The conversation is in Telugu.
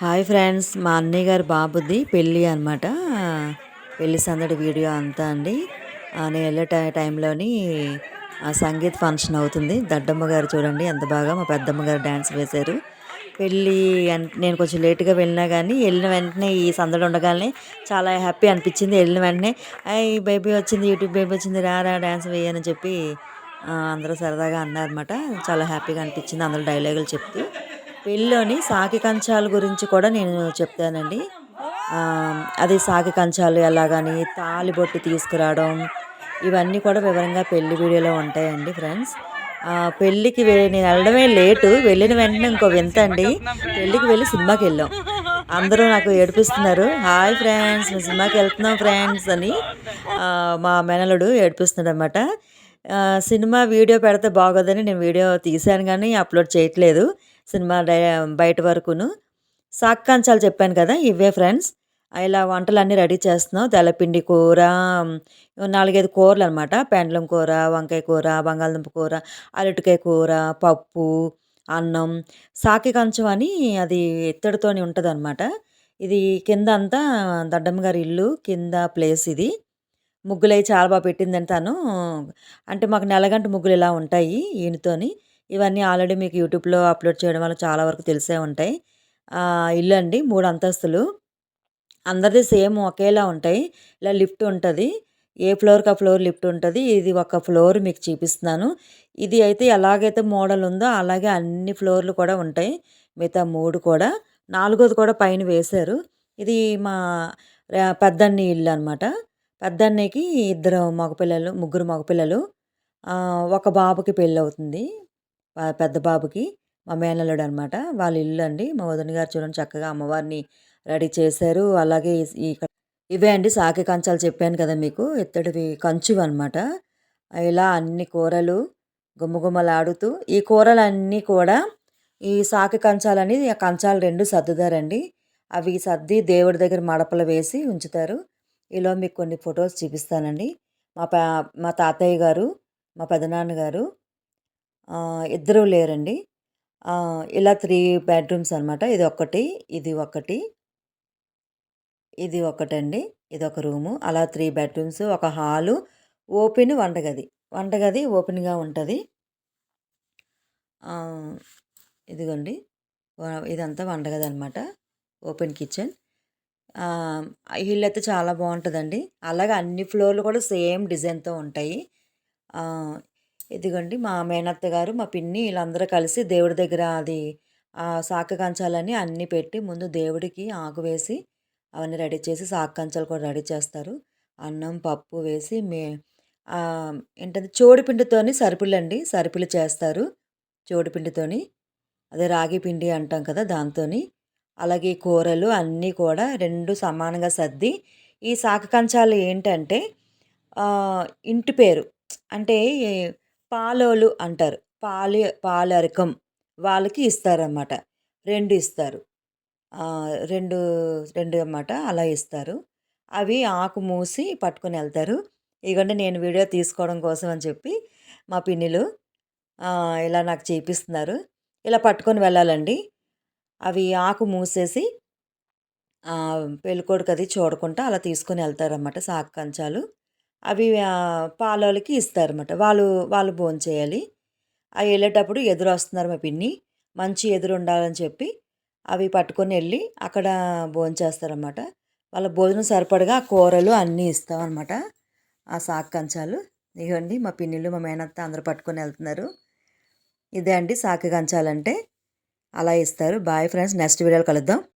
హాయ్ ఫ్రెండ్స్ మా అన్నయ్య గారి బాబుది పెళ్ళి అనమాట పెళ్ళి సందడి వీడియో అంతా అండి. నేను వెళ్ళే టైంలోని సంగీత్ ఫంక్షన్ అవుతుంది. దడ్డమ్మ గారు చూడండి ఎంత బాగా మా పెద్దమ్మ గారు డ్యాన్స్ వేశారు. పెళ్ళి నేను కొంచెం లేట్గా వెళ్ళినా కానీ వెళ్ళిన వెంటనే ఈ సందడి ఉండగానే చాలా హ్యాపీ అనిపించింది. వెళ్ళిన వెంటనే అయ్యి బేబీ వచ్చింది యూట్యూబ్ బేబీ వచ్చింది రా రా డ్యాన్స్ వేయని చెప్పి అందరూ సరదాగా అన్నారన్నమాట. చాలా హ్యాపీగా అనిపించింది. అందరూ డైలాగులు చెప్తూ పెళ్ళిలోని సాకి కంచాల గురించి కూడా నేను చెప్తానండి. అది సాకి కంచాలు ఎలాగని తాలి బొట్టు తీసుకురావడం ఇవన్నీ కూడా వివరంగా పెళ్ళి వీడియోలో ఉంటాయండి ఫ్రెండ్స్. పెళ్ళికి నేను వెళ్ళడమే లేటు వెళ్ళిన వెంటనే ఇంకో వింత అండి. పెళ్ళికి వెళ్ళి సినిమాకి వెళ్ళాం. అందరూ నాకు ఏడిపిస్తున్నారు. హాయ్ ఫ్రెండ్స్ మేము సినిమాకి వెళ్తున్నాం ఫ్రెండ్స్ అని మా మేనలుడు ఏడిపిస్తున్నాడు అనమాట సినిమా వీడియో పెడితే బాగోదని నేను వీడియో తీశాను కానీ అప్లోడ్ చేయట్లేదు సినిమా బయట వరకును. సాక్కాంచాలు చెప్పాను కదా ఇవే ఫ్రెండ్స్. ఇలా వంటలన్నీ రెడీ చేస్తున్నాం. తెల్లపిండి కూర నాలుగైదు కూరలు అనమాట పెండలం కూర వంకాయ కూర బంగాళదుంప కూర అరటికాయ కూర పప్పు అన్నం. సాకి కంచం అని అది ఇత్తడితోని ఉంటుంది అనమాట ఇది కింద అంతా దడ్డమ్మ గారి ఇల్లు కింద ప్లేస్ ఇది. ముగ్గులు చాలా బాగా పెట్టిందని తను. అంటే మాకు నెలగంట ముగ్గులు ఇలా ఉంటాయి ఈయనతోని. ఇవన్నీ ఆల్రెడీ మీకు యూట్యూబ్లో అప్లోడ్ చేయడం వల్ల చాలా వరకు తెలిసే ఉంటాయి. ఇల్లు అండి మూడు అంతస్తులు. అందరిది సేమ్ ఒకేలా ఉంటాయి. ఇలా లిఫ్ట్ ఉంటుంది. ఏ ఫ్లోర్కి ఆ ఫ్లోర్ లిఫ్ట్ ఉంటుంది. ఇది ఒక ఫ్లోర్ మీకు చూపిస్తున్నాను. ఇది అయితే ఎలాగైతే మోడల్ ఉందో అలాగే అన్ని ఫ్లోర్లు కూడా ఉంటాయి. మిగతా మూడు కూడా. నాలుగోది కూడా పైన వేశారు. ఇది మా పెద్దన్ని ఇల్లు అనమాట పెద్దన్నయ్యకి ఇద్దరు మగపిల్లలు ముగ్గురు మగపిల్లలు. ఒక బాబుకి పెళ్ళి అవుతుంది పెద్ద బాబుకి. మా మేనల్లుడు అనమాట వాళ్ళ ఇల్లు అండి మా వదిన గారు చూడండి చక్కగా అమ్మవారిని రెడీ చేశారు. అలాగే ఇక్కడ ఇవే అండి సాకి కంచాలు చెప్పాను కదా మీకు. ఇత్తడివి కంచువి అనమాట ఇలా అన్ని కూరలు గుమ్మగుమ్మలాడుతూ ఈ కూరలన్నీ కూడా ఈ సాకి కంచాలని ఆ కంచాలు రెండు సర్దుతారండి. అవి సర్ది దేవుడి దగ్గర మడపలు వేసి ఉంచుతారు. ఇలా మీకు కొన్ని ఫొటోస్ చూపిస్తానండి. మా పా మా తాతయ్య గారు మా పెదనాన్న గారు ఇద్దరు లేరండి. ఇలా త్రీ బెడ్రూమ్స్ అనమాట ఇది ఒకటి ఇది ఒకటి ఇది ఒకటండి ఇది ఒక రూము. అలా త్రీ బెడ్రూమ్స్ ఒక హాలు ఓపెన్ వంటగది. వంటగది ఓపెన్గా ఉంటుంది. ఇదిగోండి. ఇదంతా వంటగది అనమాట ఓపెన్ కిచెన్. హిల్ అయితే చాలా బాగుంటుందండి. అలాగే అన్ని ఫ్లోర్లు కూడా సేమ్ డిజైన్తో ఉంటాయి. ఇదిగోండి మా మేనత్త గారు మా పిన్ని వీళ్ళందరూ కలిసి దేవుడి దగ్గర అది సాక కంచాలని అన్నీ పెట్టి ముందు దేవుడికి ఆకు వేసి అవన్నీ రెడీ చేసి సాక కంచాలు కూడా రెడీ చేస్తారు. అన్నం పప్పు వేసి మే ఏంటంటే చోడిపిండితోని సరుపులండి. సరుపులు చేస్తారు. చోడిపిండితోని అదే రాగి పిండి అంటాం కదా దాంతోని. అలాగే కూరలు అన్నీ కూడా రెండు సమానంగా సర్ది ఈ సాక కంచాలు ఏంటంటే ఇంటి పేరు అంటే పాలోలు అంటారు. పాలి పాలరకం వాళ్ళకి ఇస్తారన్నమాట. రెండు ఇస్తారు. రెండు రెండు అన్నమాట అలా ఇస్తారు. అవి ఆకు మూసి పట్టుకొని వెళ్తారు. ఇదిగోండి నేను వీడియో తీసుకోవడం కోసం అని చెప్పి మా పిన్నిలు ఇలా నాకు చేపిస్తున్నారు. ఇలా పట్టుకొని వెళ్ళాలండి. అవి ఆకు మూసేసి ఆ, పెళ్ళికొడుకు అది చూడకుండా అలా తీసుకొని వెళ్తారన్నమాట సాకు కంచాలు. అవి పాలోళ్ళకి ఇస్తారన్నమాట. వాళ్ళు వాళ్ళు భోంచేయాలి అవి వెళ్ళేటప్పుడు ఎదురు వస్తున్నారు మా పిన్ని. మంచి ఎదురు ఉండాలని చెప్పి అవి పట్టుకొని వెళ్ళి అక్కడ భోంచేస్తారన్నమాట వాళ్ళ భోజనం సరిపడగా ఆ కూరలు అన్నీ ఇస్తామన్నమాట ఆ సాకు కంచాలు. ఇవ్వండి మా పిన్నిలు మా మేనత్త అందరూ పట్టుకొని వెళ్తున్నారు ఇదే అండి సాకు కంచాలంటే. అలా ఇస్తారు. బాయ్ ఫ్రెండ్స్ నెక్స్ట్ వీడియోలో కలుద్దాం.